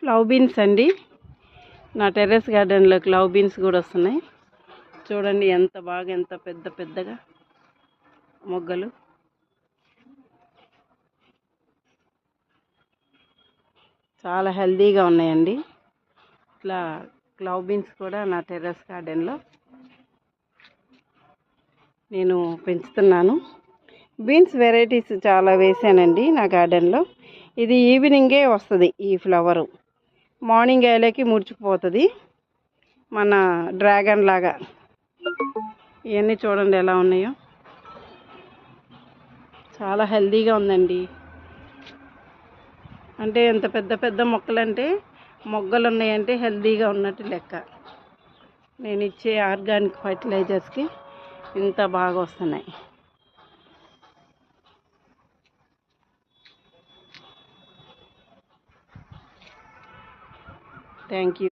Clove beans అండి. నా terrace గార్డెన్లో క్లవ్ బీన్స్ కూడా వస్తున్నాయి. చూడండి ఎంత బాగా ఎంత పెద్ద పెద్దగా మొగ్గలు. చాలా హెల్దీగా ఉన్నాయండి. ఇట్లా క్లవ్ బీన్స్ కూడా నా టెర్రస్ గార్డెన్లో నేను పెంచుతున్నాను. బీన్స్ వెరైటీస్ చాలా వేసానండి నా గార్డెన్లో ఇది ఈవినింగే వస్తుంది ఈ ఫ్లవరు మార్నింగ్ అయ్యేలకి ముడుచుకుపోతుంది. మన డ్రాగన్ లాగా. ఇవన్నీ చూడండి ఎలా ఉన్నాయో. చాలా హెల్దీగా ఉందండి. అంటే ఎంత పెద్ద పెద్ద మొక్కలంటే మొగ్గలు ఉన్నాయంటే హెల్తీగా ఉన్నట్టు లెక్క. నేను ఇచ్చే ఆర్గానిక్ ఫర్టిలైజర్స్కి ఇంత బాగా వస్తున్నాయి. thank you.